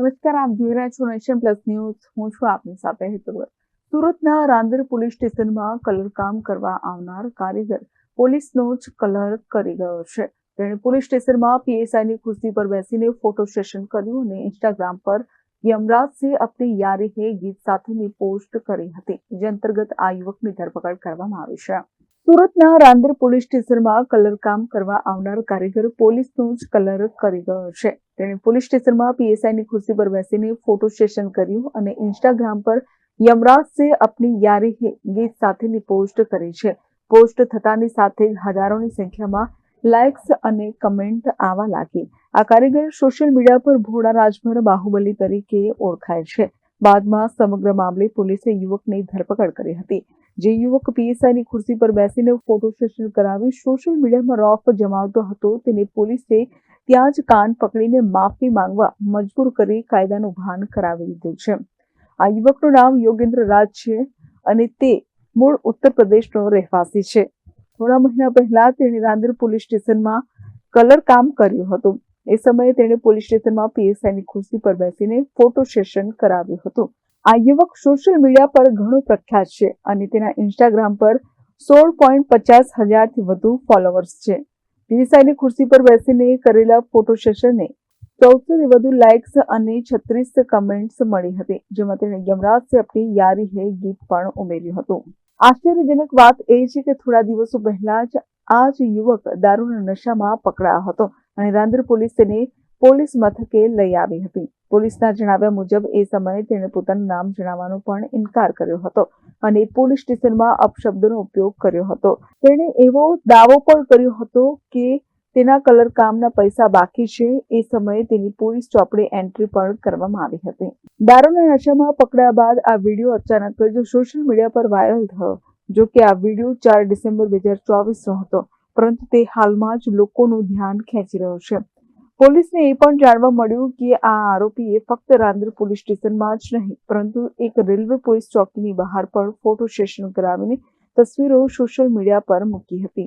નમસ્કાર, આપ જોઈ રહ્યા છો નેશન પ્લસ ન્યૂઝ. હું છું આપની સાથે હેતુવર સુરતના રાંદેર પોલીસ સ્ટેશનમાં કલર કામ કરવા આવનાર કારીગર પોલીસનો જ કલર કરી ગયો છે. તેણે પોલીસ સ્ટેશનમાં પીએસઆઈની ખુરશી પર બેસીને ફોટો સેશન કર્યું અને ઇન્સ્ટાગ્રામ પર યમરાજ સે અપની યારી હે ગીત સાથેની પોસ્ટ કરી હતી, જે અંતર્ગત આ યુવકની ધરપકડ કરવામાં આવી છે. સુરતના રાંદર પોલીસ સ્ટેશનમાં કલર કામ કરવા આવનાર કારીગર પોલીસનું જ કલર કરી ગયો છે. તેણે પોલીસ સ્ટેશનમાં પીએસઆઈની ખુરશી પર બેસીને ફોટો સેશન કર્યું અને ઇન્સ્ટાગ્રામ પર યમરાજ સે અપની યારી હે ગીત સાથેની પોસ્ટ કરી છે. પોસ્ટ થતાની સાથે હજારોની સંખ્યામાં લાઇક્સ અને કમેન્ટ આવવા લાગી. આ કારીગર સોશિયલ મીડિયા પર ભોળા રાજભર બાહુબલી તરીકે ઓળખાય છે. બાદમાં સમગ્ર મામલે પોલીસે યુવકની ધરપકડ કરી હતી. જે યુવક પીએસઆઈની ખુરશી પર બેસીને ફોટો સેશન કરાવી સોશિયલ મીડિયામાં રોફ જમાવતો હતો, તેને પોલીસે ત્યાં જ કાન પકડીને માફી માંગવા મજબૂર કરી કાયદાનું ભાન કરાવી દીધું છે. આ યુવકનું નામ યોગેન્દ્ર રાજ છે અને તે મૂળ ઉત્તર પ્રદેશનો રહેવાસી છે. થોડા મહિના પહેલા તેણે રાંદેર પોલીસ સ્ટેશનમાં કલર કામ કર્યું હતું. એ સમયે તેણે પોલીસ સ્ટેશનમાં પીએસઆઈની ખુરશી પર બેસીને ફોટો સેશન કરાવ્યું હતું. આ યુવક સોશિયલ મીડિયા પર ઘણો પ્રખ્યાત છે અને તેના ઇન્સ્ટાગ્રામ પર સોળ પોઈન્ટ પચાસ હજારથી વધુ ફોલોવર્સ છે. પીએસઆઈની ખુરશી પર બેસીને કરેલા ફોટો સેશનને ચૌદસોથી વધુ લાઇક્સ અને છત્રીસ કમેન્ટ્સ મળી હતી, જેમાં તેણે યમરાજ સે અપની યારી હે ગીત પણ ઉમેર્યું હતું. આશ્ચર્યજનક વાત એ છે કે થોડા દિવસો પહેલા જ આ જ યુવક દારૂના નશામાં પકડાયો હતો અને રાંદેર પોલીસ તેને પોલીસ મથકે લઈ આવી હતી. પોલીસના જણાવ્યા મુજબ, એ સમયે તેણે પોતાનું નામ જણાવવાનો પણ ઇનકાર કર્યો હતો અને પોલીસ સ્ટેશનમાં અપશબ્દનો ઉપયોગ કર્યો હતો. તેણે એવો દાવો પણ કર્યો હતો કે તેના કલર કામના પૈસા બાકી છે. એ સમયે તેની પોલીસ ચોપડે એન્ટ્રી પણ કરવામાં આવી હતી. દારૂના નશામાં પકડ્યા બાદ આ વીડિયો અચાનક જ સોશિયલ મીડિયા પર વાયરલ થયો, જો કે આ વીડિયો ચાર ડિસેમ્બર બે હજાર ચોવીસનો હતો, પરંતુ તે હાલમાં જ લોકોનું ધ્યાન ખેંચી રહ્યો છે. પોલીસને એ પણ જાણવા મળ્યું કે આ આરોપીએ ફક્ત રાંદેર પોલીસ સ્ટેશનમાં જ નહીં, પરંતુ એક રેલવે પોલીસ ચોકીની બહાર પણ ફોટો સેશન કરાવીને તસવીરો સોશિયલ મીડિયા પર મૂકી હતી.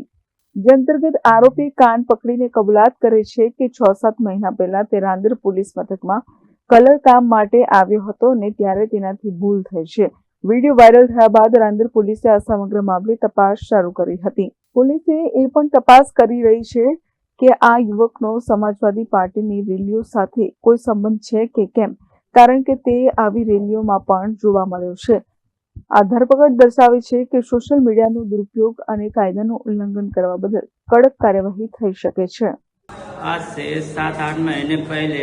જે અંતર્ગત આરોપી કાન પકડીને કબૂલાત કરે છે કે છ સાત મહિના પહેલા તે રાંદેર પોલીસ મથકમાં કલર કામ માટે આવ્યો હતો અને ત્યારે તેનાથી ભૂલ થઈ છે. વીડિયો વાયરલ થયા બાદ રાંદેર પોલીસે આ સમગ્ર મામલે તપાસ શરૂ કરી હતી. પોલીસે એ પણ તપાસ કરી રહી છે કે આ યુવકનો સમાજવાદી પાર્ટીની રેલીઓ સાથે કોઈ સંબંધ છે કે કેમ કારણ કે તે આવી રેલીઓમાં પણ જોવા મળ્યો છે આ ધરપકડ દર્શાવે છે કે સોશિયલ મીડિયાનો દુરુપયોગ અને કાયદાનું ઉલ્લંઘન કરવા બદલ કડક કાર્યવાહી થઈ શકે છે आज से सात आठ महीने पहले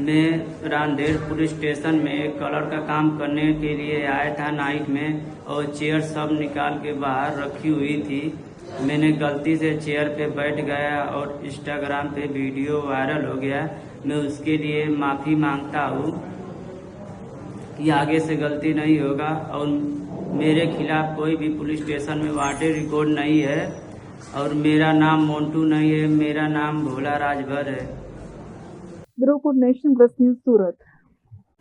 मैं रांदेर पुलिस स्टेशन में कलर का काम करने के लिए आया था नाइट में और चेयर सब निकाल के बाहर रखी हुई थी मैंने गलती से चेयर पे बैठ गया और इंस्टाग्राम पे वीडियो वायरल हो गया। मैं उसके लिए माफ़ी माँगता हूँ। कि आगे से गलती नहीं होगा और मेरे खिलाफ कोई भी पुलिस स्टेशन में वाटर रिकॉर्ड नहीं है और मेरा नाम मोन्टू नहीं है, मेरा नाम भोला राजभर है। सूरत।